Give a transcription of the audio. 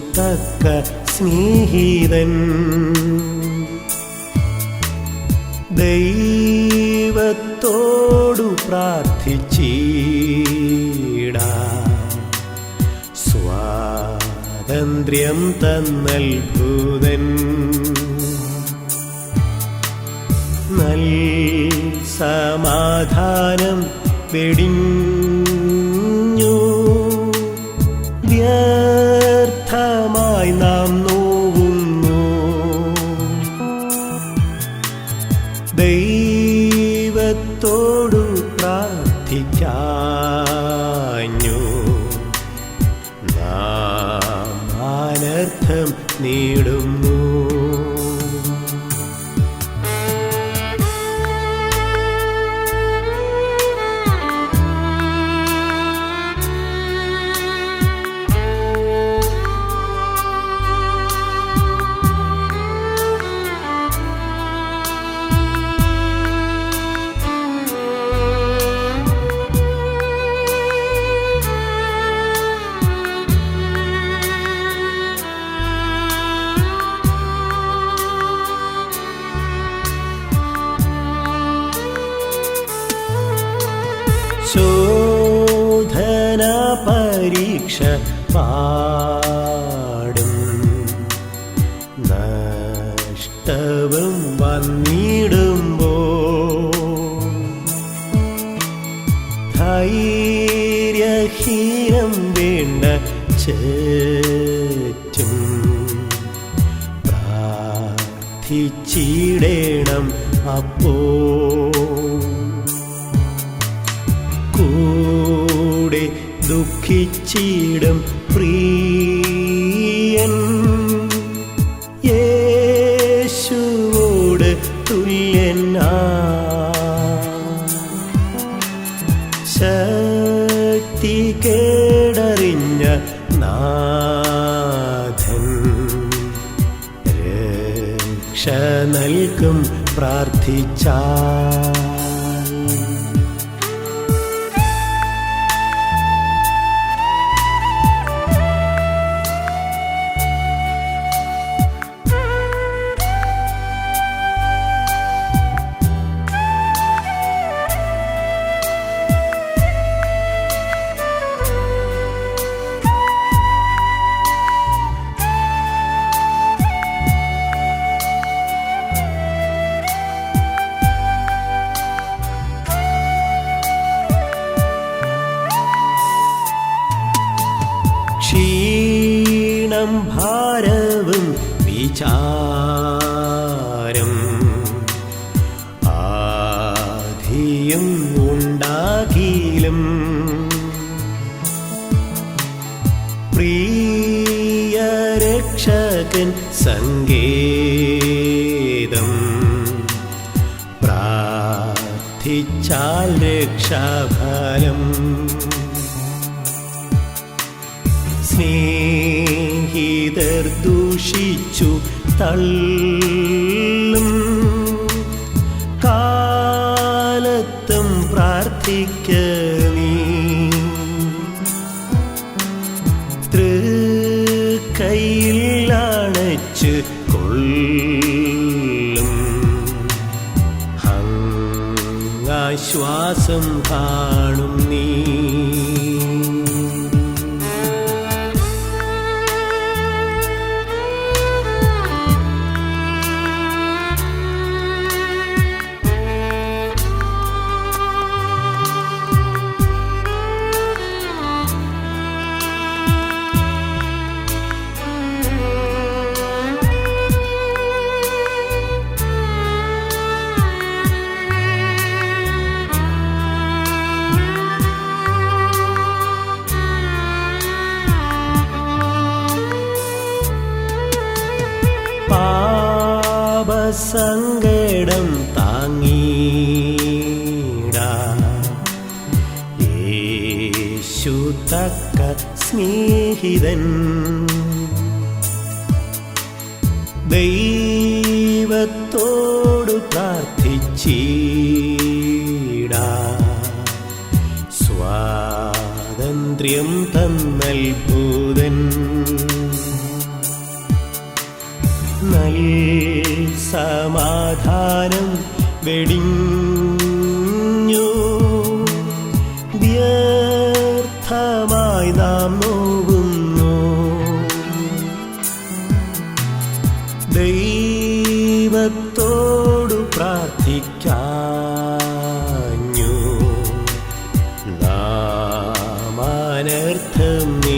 തക്ക സ്നേഹിതൻ. ദൈവത്തോടു പ്രാർത്ഥിച്ചീട. സ്വാതന്ത്ര്യം തന്നൽഭൂതൻ നൽ സമാധാനം വെടിഞ്ഞു ദൈവത്തോടു പ്രാർത്ഥിക്കാഞ്ഞു. നാം അനർത്ഥം നേടുന്നു. പരീക്ഷ പാടും നഷ്ടവും വന്നിടുമ്പോ ധൈര്യഹീനം വേണ്ട ചേറ്റും പ്രാർത്ഥിച്ചിടേണം അപ്പോ ദുഃഖിച്ചിടും പ്രിയൻ. യേശുവോട് തുല്യനാ. ശക്തി കേടറിഞ്ഞ നാഥൻ. രക്ഷ നൽകും പ്രാർത്ഥിച്ചാൽ ക്ഷീണം ഭാരവും വിചാരം ആധിയും ഉണ്ടാകിലും പ്രിയ രക്ഷകൻ സങ്കേതം പ്രാർത്ഥിച്ചാൽ രക്ഷാഫലം സ്നേഹിതർ ദൂഷിച്ചു തള്ളും. കാലത്തും പ്രാർത്ഥിക്ക ഹങ്ങാശ്വാസം കാണും സങ്കടം താങ്ങീടു. തക്ക സ്നേഹിതൻ. ദൈവത്തോടു പ്രാർത്ഥിച്ചീടാ. സ്വാതന്ത്ര്യം തന്നൽ സമാധാനം വെടിഞ്ഞു. വ്യർത്ഥമായി നാം നോവുന്നു. ദൈവത്തോടു പ്രാർത്ഥിക്കാഞ്ഞു. നാം അനർത്ഥം നേടുന്നു